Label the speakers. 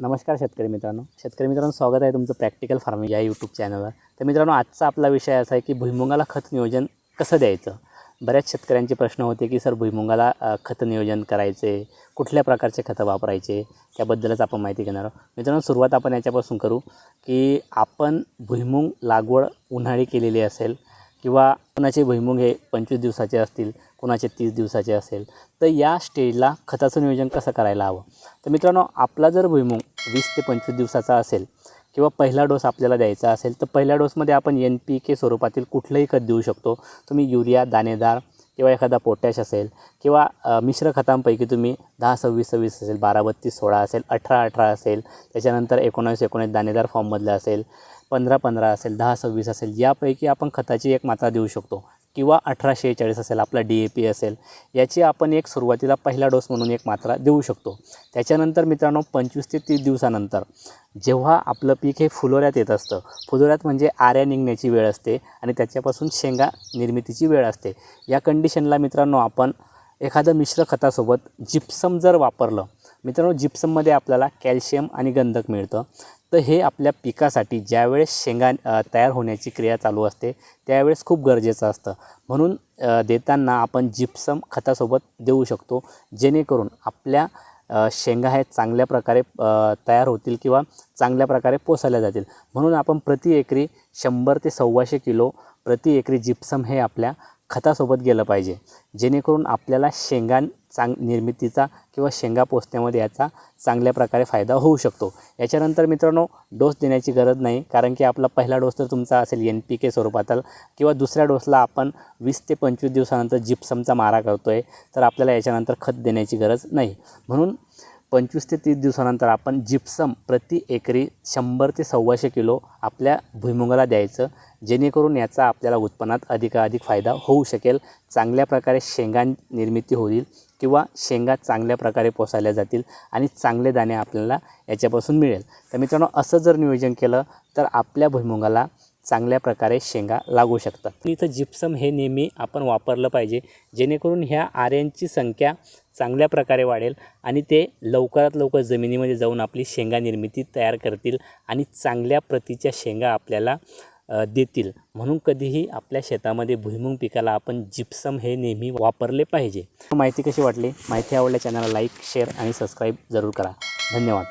Speaker 1: नमस्कार शेतकरी मित्रांनो. शेतकरी मित्रांनो स्वागत आहे तुमचं प्रॅक्टिकल फार्मिंग या यूट्यूब चॅनलवर तर मित्रांनो आजचा आपला विषय असा आहे की भुईमुगाला खत नियोजन कसं द्यायचं? बऱ्याच शेतकऱ्यांचे प्रश्न होते की सर भुईमुगाला खत नियोजन करायचे? कुठल्या प्रकारचे खतं वापरायचे? त्याबद्दलच आपण माहिती घेणार आहोत. मित्रांनो सुरुवात आपण याच्यापासून करू की आपण भुईमुग लागवड उन्हाळी केलेली असेल किंवा कोणाचे भुईमुग हे पंचवीस दिवसाचे असतील कोणाचे तीस दिवसाचे असेल तर या स्टेजला खताचं नियोजन कसं करायला हवं? तर मित्रांनो आपला जर भुईमुग वीस ते पंचवीस दिवसाचा असेल किंवा पहिला डोस आपल्याला द्यायचा असेल तर पहिल्या डोसमध्ये आपण एन पी के स्वरूपातील कुठलंही खत देऊ शकतो. तुम्ही युरिया दाणेदार किंवा एखादा पोटॅश असेल किंवा मिश्र खतांपैकी तुम्ही दहा सव्वीस सव्वीस असेल बारा बत्तीस सोळा असेल अठरा अठरा असेल त्याच्यानंतर एकोणावीस एकोणीस दाणेदार फॉर्ममधलं असेल पंधरा पंधरा असेल दहा सव्वीस असेल यापैकी आपण खताची एक मात्रा देऊ शकतो. किंवा अठरा शेहेचाळीस असेल आपला डी ए पी असेल याची आपण एक सुरुवातीला पहिला डोस म्हणून एक मात्रा देऊ शकतो. त्याच्यानंतर मित्रांनो पंचवीस ते तीस दिवसानंतर जेव्हा आपलं पीक हे फुलोऱ्यात येत असतं फुलोऱ्यात म्हणजे आऱ्या निघण्याची वेळ असते आणि त्याच्यापासून शेंगा निर्मितीची वेळ असते. या कंडिशनला मित्रांनो आपण एखादं मिश्र खतासोबत जिप्सम जर वापरलं मित्रांनो जिप्सममध्ये आपल्याला कॅल्शियम आणि गंधक मिळतं. तर हे आपल्या पिकासाठी ज्यावेळेस शेंगा तयार होण्याची क्रिया चालू असते त्यावेळेस खूप गरजेचं असतं. म्हणून देताना आपण जिप्सम खतासोबत देऊ शकतो जेणेकरून आपल्या शेंगा हे चांगल्या प्रकारे तयार होतील किंवा चांगल्या प्रकारे पोसायला जातील. म्हणून आपण प्रति एकरी शंभर ते सव्वाशे किलो प्रति एकरी जिप्सम हे आपल्या खतासोबत गेलं पाहिजे. जेणेकरून आपल्याला शेंगा चांग निर्मितीचा किंवा शेंगा पोसण्यामध्ये याचा चांगल्या प्रकारे फायदा होऊ शकतो. याच्यानंतर मित्रांनो डोस देण्याची गरज नाही कारण की आपला पहिला डोस तर तुमचा असेल एन पी के स्वरूपातला किंवा दुसऱ्या डोसला आपण वीस ते पंचवीस दिवसानंतर जिप्समचा मारा करतो आहे तर आपल्याला याच्यानंतर खत देण्याची गरज नाही. म्हणून पंचवीस ते तीस दिवसानंतर आपण जिप्सम प्रति एकरी शंभर ते सव्वाशे किलो आपल्या भुईमुगाला द्यायचं. जेणेकरून याचा आपल्याला उत्पन्नात अधिकाधिक फायदा होऊ शकेल. चांगल्या प्रकारे शेंगा निर्मिती होईल किंवा शेंगा चांगल्या प्रकारे पोसायला जातील आणि चांगले दाणे आपल्याला याच्यापासून मिळेल. तर मित्रांनो असं जर नियोजन केलं तर आपल्या भुईमुगाला चांगल्या प्रकारे शेंगा लागू शकतात. इथं जिप्सम हे नेहमी आपण वापरलं पाहिजे. जेणेकरून ह्या आऱ्यांची संख्या चांगल्या प्रकारे वाढेल आणि ते लवकरात लवकर जमिनीमध्ये जाऊन आपली शेंगा निर्मिती तयार करतील आणि चांगल्या प्रतीच्या शेंगा आपल्याला देतील. म्हणून कधीही आपल्या शेतामध्ये भुईमुंग पिकाला आपण जिप्सम हे नेहमी वापरले पाहिजे. माहिती कशी वाटली? माहिती आवडल्या चॅनलला लाईक शेअर आणि सबस्क्राईब जरूर करा. धन्यवाद.